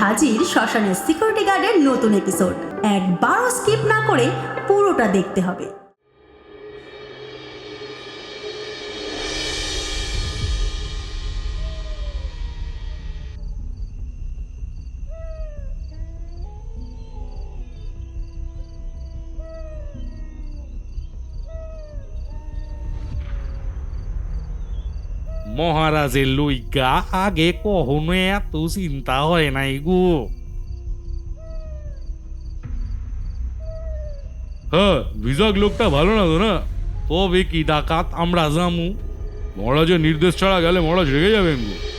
হাজির শ্মশানের সিকিউরিটি গার্ডের নতুন এপিসোড একবারও স্কিপ না করে পুরোটা দেখতে হবে। মহারাজের লইগা আগে কখনো এত চিন্তা হয় নাই গো। হ্যাঁ বিজাগ লোকটা ভালো না তো না? তবে কি ডাকাত আমরা জামু? মহারাজের নির্দেশ ছাড়া গেলে মহারাজ রেগে যাবেন গো।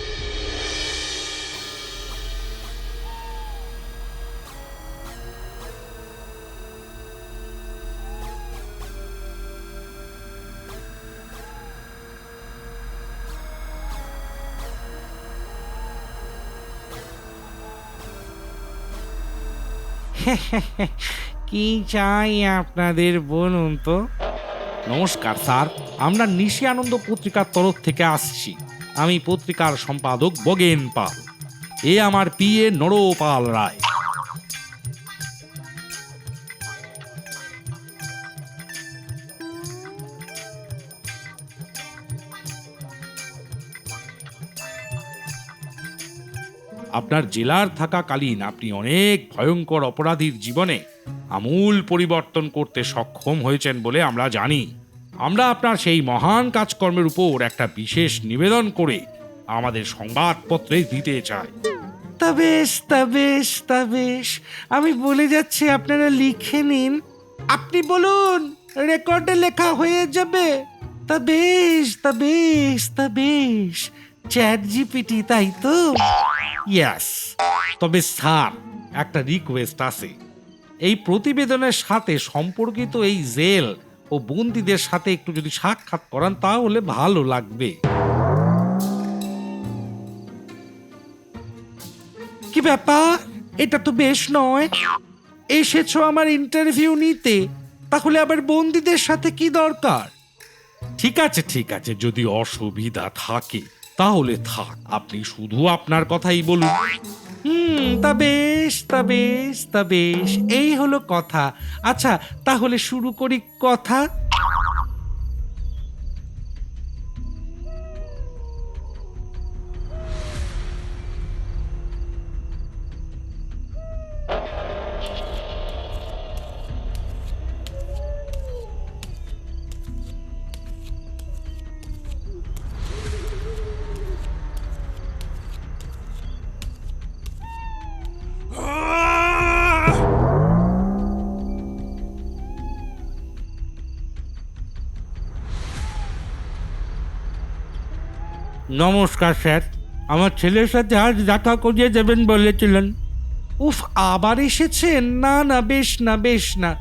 কি চাই আপনাদের বলুন তো? নমস্কার, স্যার। আমরা নিশি আনন্দ পত্রিকার তরফ থেকে আসছি। আমি পত্রিকার সম্পাদক বগেন পাল। এ আমার পিএ নরপাল রায়। আপনার জেলার থাকাকালীন আপনি অনেক ভয়ঙ্কর অপরাধীর জীবনে আমূল পরিবর্তন করতে সক্ষম হয়েছেন বলে আমরা জানি। আমরা আপনার সেই মহান কাজকর্মের উপর একটা বিশেষ নিবেদন করে আমাদের সংবাদপত্রে দিতে চাই। তা বেশ তা বেশ তা বেশ। আমি বলে যাচ্ছি, আপনারা লিখে নিন। আপনি বলুন, রেকর্ডে লেখা হয়ে যাবে। তা বেশ তা বেশ তা বেশ। চ্যাট জিপিটি, তাই তো? ইয়াস তবে স্যার, একটা রিকোয়েস্ট আছে। এই প্রতিবেদনের সাথে সম্পর্কিত এই জেল ও বন্দীদের সাথে একটু যদি সাক্ষাৎ করান, তাহলে ভালো লাগবে। কি ব্যাপার? এটা তো বেশ নয়। এসেছ আমার ইন্টারভিউ নিতে। তাহলে আবার বন্দীদের সাথে কি দরকার? ঠিক আছে ঠিক আছে, যদি অসুবিধা থাকে। তাহলে থাক, আপনি শুধু আপনার কথাই বলুন। হুম, তা বেশ তা বেশ তা বেশ, এই হলো কথা। আচ্ছা তাহলে শুরু করি কথা। নমস্কার স্যার। আমার ছেলের সাথে আজ দেখা করিয়ে দেবেন বলেছিলেন। উফ আবার এসেছেন? না না বেশ না বেশ না।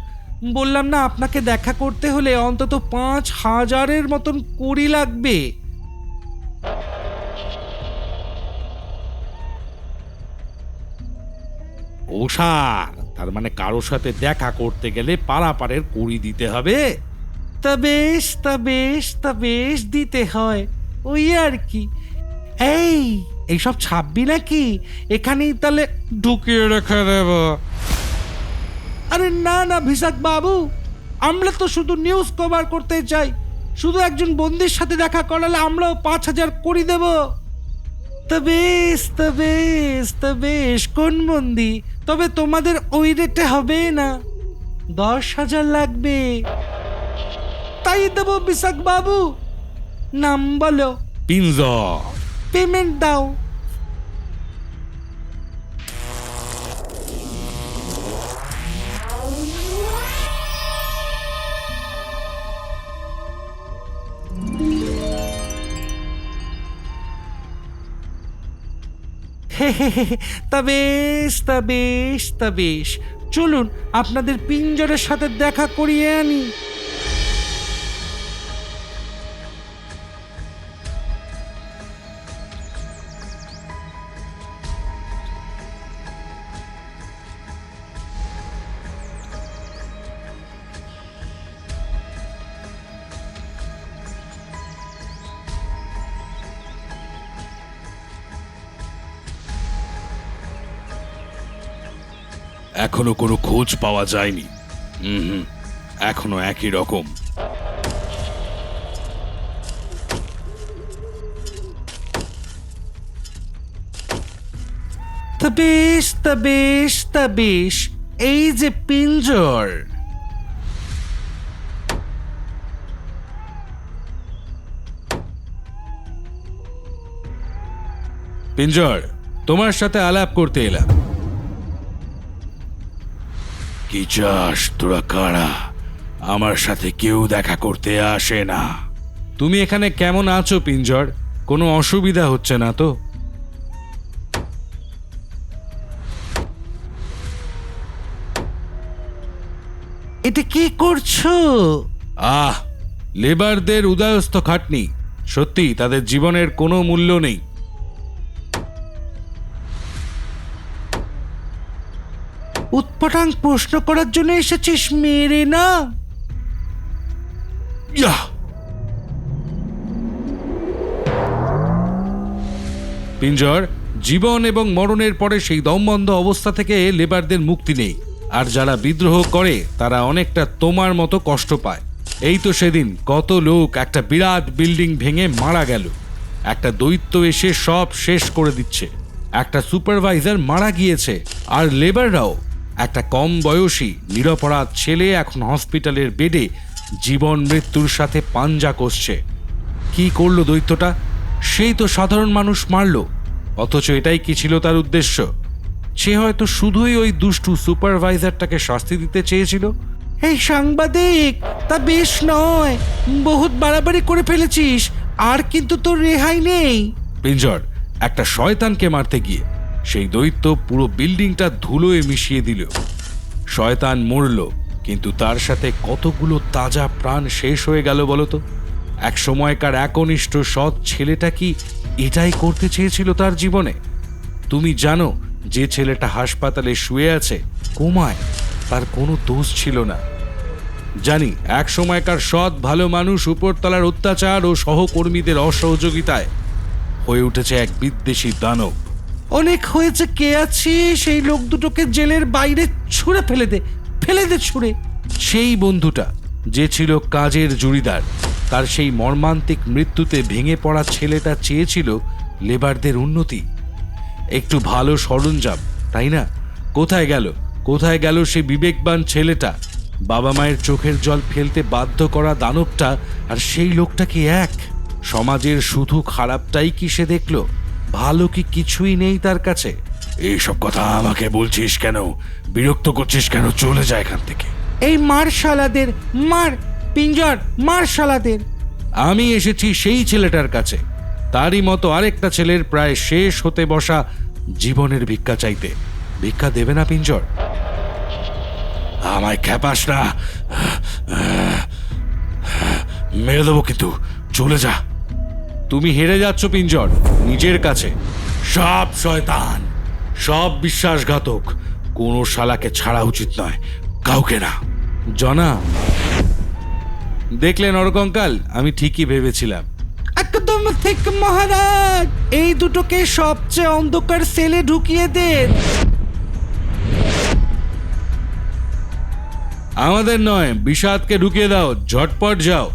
বললাম না আপনাকে দেখা করতে হলে অন্তত পাঁচ হাজারের মতন কুড়ি লাগবে। ও স্যার তার মানে কারোর সাথে দেখা করতে গেলে পারাপারের কুড়ি দিতে হবে? তা বেশ তা বেশ তা বেশ দিতে হয়। ওই আর কি। এই, এইসব ছাপবি নাকি? এখানেই তাহলে ঢুকিয়ে রেখে দেব। আরে না না ভিসাক বাবু, আমরা তো শুধু নিউজ কভার করতে চাই। শুধু একজন বন্দির সাথে দেখা করালে আমরাও পাঁচ হাজার করে দেব। বেশ বেশ বেশ, কোন বন্দি? তবে তোমাদের ওই রেটে হবে না। দশ হাজার লাগবে। তাই দেবো বিশাখ বাবু। নাম বলো। পিনজর পেমেন্ট দাও। তা বেশ তা বেশ তা বেশ। চলুন আপনাদের পিঞ্জরের সাথে দেখা করিয়ে আনি। এখনও কোনো খোঁজ পাওয়া যায়নি। হুম হুম এখনও একই রকম। তা বেশ তা বেশ তা বেশ এই যে পিঞ্জর। পিঞ্জর তোমার সাথে আলাপ করতে এলাম। কি চাস তোরা কারা? আমার সাথে কেউ দেখা করতে আসে না। তুমি এখানে কেমন আছো পিঞ্জর? কোনো অসুবিধা হচ্ছে না তো? এটা কি করছ? আহ লেবারদের উদয়স্থ খাটনি। সত্যি তাদের জীবনের কোনো মূল্য নেই। উৎপটাং প্রশ্ন করার জন্য এসেছিস মেরে না পিঞ্জর, জীবন এবং মরণের পরে সেই দমবন্ধ অবস্থা থেকে লেবারদের মুক্তি নেই। আর যারা বিদ্রোহ করে, তারা অনেকটা তোমার মতো কষ্ট পায়। এই তো সেদিন কত লোক একটা বিরাট বিল্ডিং ভেঙে মারা গেল। একটা দৈত্য এসে সব শেষ করে দিচ্ছে। একটা সুপারভাইজার মারা গিয়েছে, আর লেবাররাও একটা কম বয়সী নিরপরাধ ছেলে এখন হসপিটালের বেডে জীবন মৃত্যুর সাথে পাঞ্জা কষছে। কি করল দৈত্যটা? সেই তো সাধারণ মানুষ মারলো। অথচ এটাই কি ছিল তার উদ্দেশ্য? সে হয়তো শুধুই ওই দুষ্টু সুপারভাইজারটাকে শাস্তি দিতে চেয়েছিল। এই সাংবাদিক তা বেশ নয়। বহুত বাড়াবাড়ি করে ফেলেছিস আর কিন্তু তোর রেহাই নেই। পিঞ্জর একটা শয়তানকে মারতে গিয়ে। সেই দৈত্য পুরো বিল্ডিংটা ধুলোয় মিশিয়ে দিল। শয়তান মরল, কিন্তু তার সাথে কতগুলো তাজা প্রাণ শেষ হয়ে গেল বলতো? এক সময়কার একনিষ্ঠ সৎ ছেলেটা কি এটাই করতে চেয়েছিল তার জীবনে? তুমি জানো, যে ছেলেটা হাসপাতালে শুয়ে আছে, কোমায়, তার কোনো দোষ ছিল না। জানি, এক সময়কার সৎ, ভালো মানুষ, উপরতলার অত্যাচার ও সহকর্মীদের অসহযোগিতায় হয়ে উঠেছে এক বিদ্বেষী দানব। অনেক হয়েছে, কে আছি? সেই লোক দুটোকে জেলের বাইরে ছুঁড়ে ফেলে দে ফেলে দে ছুঁড়ে। সেই বন্ধুটা, যে ছিল কাজের জুড়িদার, তার সেই মর্মান্তিক মৃত্যুতে ভেঙে পড়া ছেলেটা চেয়েছিল লেবারদের উন্নতি। একটু ভালো সরঞ্জাম, তাই না? কোথায় গেল? কোথায় গেল সে বিবেকবান ছেলেটা? বাবা মায়ের চোখের জল ফেলতে বাধ্য করা দানবটা আর সেই লোকটা কি এক? সমাজের শুধু খারাপটাই কি সে দেখল? ভালো কি কিছুই নেই তার কাছে? এইসব কথা আমাকে বলছিস কেন? বিরক্ত করছিস কেন? চলে যায় এখান থেকে। এই মার শালাদের মার পিঞ্জর মার শালাদের আমি এসেছি সেই ছেলেটার কাছে। তারই মতো আরেকটা ছেলের প্রায় শেষ হতে বসা জীবনের ভিক্ষা চাইতে। ভিক্ষা দেবে না পিঞ্জর? আমায় খ্যাপাস না। মেরে দেবো কিন্তু। চলে যা। তুমি হেরে যাচ্ছ পিঞ্জর। নিজের কাছে। সব শয়তান। সব বিশ্বাসঘাতক। কোনো শালাকে ছাড়া উচিত নয়। কাউকে না। জনা। দেখলেন নরকঙ্কাল আমি ঠিকই ভেবেছিলাম। একদম ঠিক মহারাজ। এই দুটোকে সবচেয়ে অন্ধকার সেলে ঢুকিয়ে দেন। আমাদের নয় বিষাদকে ঢুকিয়ে দাও। ঝটপট যাও।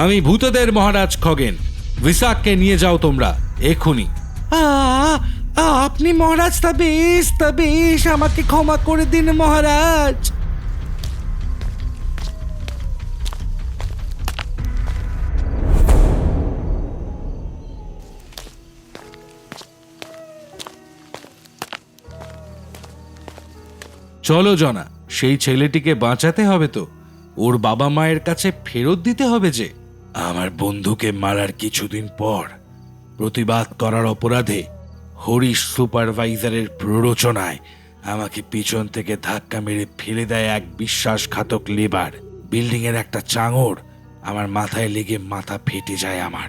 আমি ভূতদের মহারাজ খগেন। ভিসাককে নিয়ে যাও তোমরা এক্ষুনি আপনি মহারাজ তা বেশ তা বেশ আমাকে ক্ষমা করে দিন মহারাজ। চলো জনা সেই ছেলেটিকে বাঁচাতে হবে তো। ওর বাবা মায়ের কাছে ফেরত দিতে হবে যে। আমার বন্ধুকে মারার কিছুদিন পর প্রতিবাদ করার অপরাধে হরিশ সুপারভাইজারের প্ররোচনায় আমাকে পিছন থেকে ধাক্কা মেরে ফেলে দেয় এক বিশ্বাসঘাতক লেবার। বিল্ডিং এর একটা চাঙড় আমার মাথায় লেগে মাথা ফেটে যায় আমার।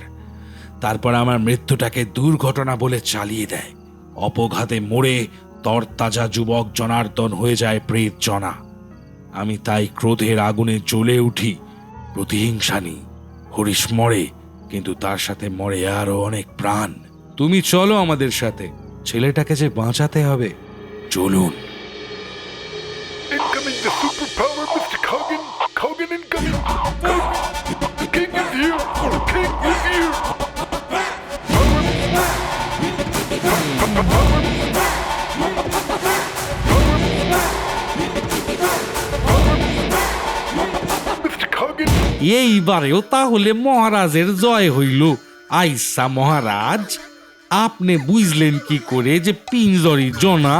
তারপর আমার মৃত্যুটাকে দুর্ঘটনা বলে চালিয়ে দেয়। অপঘাতে মরে তরতাজা যুবক জনার্দন হয়ে যায় প্রেত জনা। আমি তাই ক্রোধের আগুনে জ্বলে উঠি। প্রতিহিংসা নিই। হরিশ মরে কিন্তু তার সাথে মরে আরও অনেক প্রাণ তুমি চলো আমাদের সাথে ছেলেটাকে যে বাঁচাতে হবে চলুন Incoming the superpower, Mr. Cogan. Cogan incoming. The king is here. The king is এইবারেও তাহলে মহারাজের জয় হইল। আইসা মহারাজ, আপনি বুঝলেন কি করে যে পিঞ্জরি জনা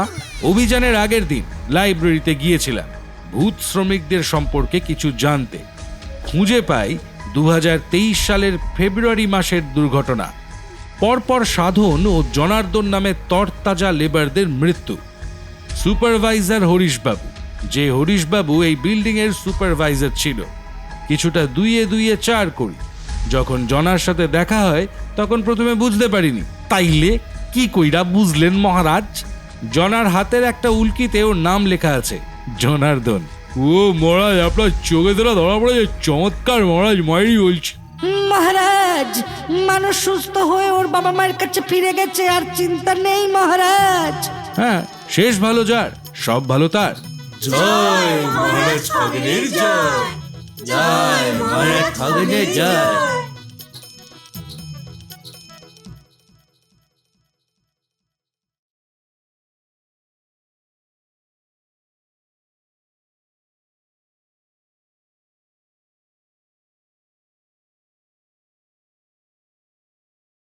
অভিযানের আগের দিন লাইব্রেরিতে গিয়েছিলাম, ভূত শ্রমিকদের সম্পর্কে কিছু জানতে। খুঁজে পাই দু হাজার তেইশ সালের ফেব্রুয়ারি মাসের দুর্ঘটনা। পরপর সাধন ও জনার্দন নামে তরতাজা লেবারদের মৃত্যু। সুপারভাইজার হরিশবাবু, যে হরিশবাবু এই বিল্ডিং এর সুপারভাইজার ছিল। কিছুটা দুইয়ে দুইয়ে চার করি। যখন জনার সাথে দেখা হয় তখন প্রথমে বুঝতে পারিনি। তাইলে কি কইরা বুঝলেন মহারাজ? জনার হাতের একটা উল্কিতে ওর নাম লেখা আছে জনার্দন ও মহারাজ আপনার চোখে ধরা ধরা পড়ে যে চমৎকার মহারাজ মায়েরই বলছি। মহারাজ মানুষ সুস্থ হয়ে ওর বাবা মায়ের কাছে ফিরে গেছে আর চিন্তা নেই মহারাজ। হ্যাঁ শেষ ভালো যার সব ভালো তার। জয় মহারাজ জয়। জয় মহারাজ খগেনের জয়।